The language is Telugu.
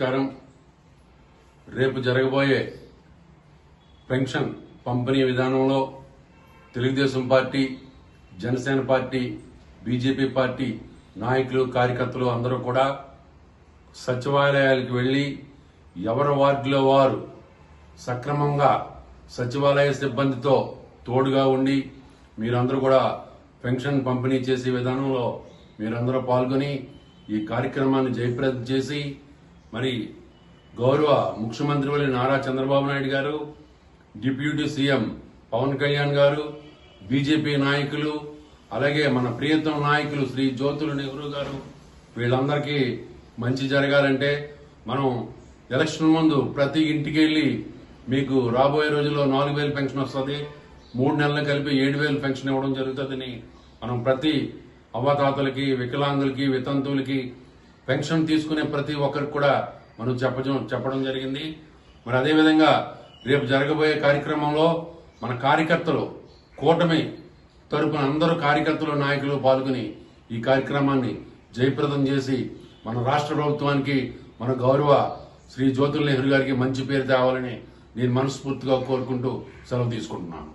నమస్కారం. రేపు జరగబోయే పెన్షన్ పంపిణీ విధానంలో Telugu Desam party Janasena party BJP party నాయకులు కార్యకర్తలు అందరూ కూడా సచివాలయాలకు వెళ్ళి ఎవరి వార్డులో వారు సక్రమంగా సచివాలయ సిబ్బందితో తోడుగా ఉండి మీరందరూ కూడా పెన్షన్ పంపిణీ చేసే విధానంలో మీరందరూ పాల్గొని ఈ కార్యక్రమాన్ని జయప్రదం చేసి మరి గౌరవ ముఖ్యమంత్రి వల్లి నారా చంద్రబాబు నాయుడు గారు డిప్యూటీ సీఎం పవన్ కళ్యాణ్ గారు బీజేపీ నాయకులు అలాగే మన ప్రియతమ నాయకులు శ్రీ జ్యోతులు నెహ్రూ గారు వీళ్ళందరికీ మంచి జరగాలంటే మనం ఎలక్షన్ ముందు ప్రతి ఇంటికి వెళ్ళి మీకు రాబోయే రోజుల్లో నాలుగు వేలు పెన్షన్ వస్తుంది మూడు నెలలు కలిపి ఏడు వేలు పెన్షన్ ఇవ్వడం జరుగుతుందని మనం ప్రతి అవతాతలకి వికలాంగులకి వితంతువులకి పెన్షన్ తీసుకునే ప్రతి ఒక్కరికి కూడా మనం చెప్పడం చెప్పడం జరిగింది. మరి అదేవిధంగా రేపు జరగబోయే కార్యక్రమంలో మన కార్యకర్తలు కూటమి తరపున అందరూ కార్యకర్తలు నాయకులు పాల్గొని ఈ కార్యక్రమాన్ని జయప్రదం చేసి మన రాష్ట్ర ప్రభుత్వానికి మన గౌరవ శ్రీ జ్యోతుల్ నెహ్రూ గారికి మంచి పేరు తేవాలని నేను మనస్ఫూర్తిగా కోరుకుంటూ సెలవు తీసుకుంటున్నాను.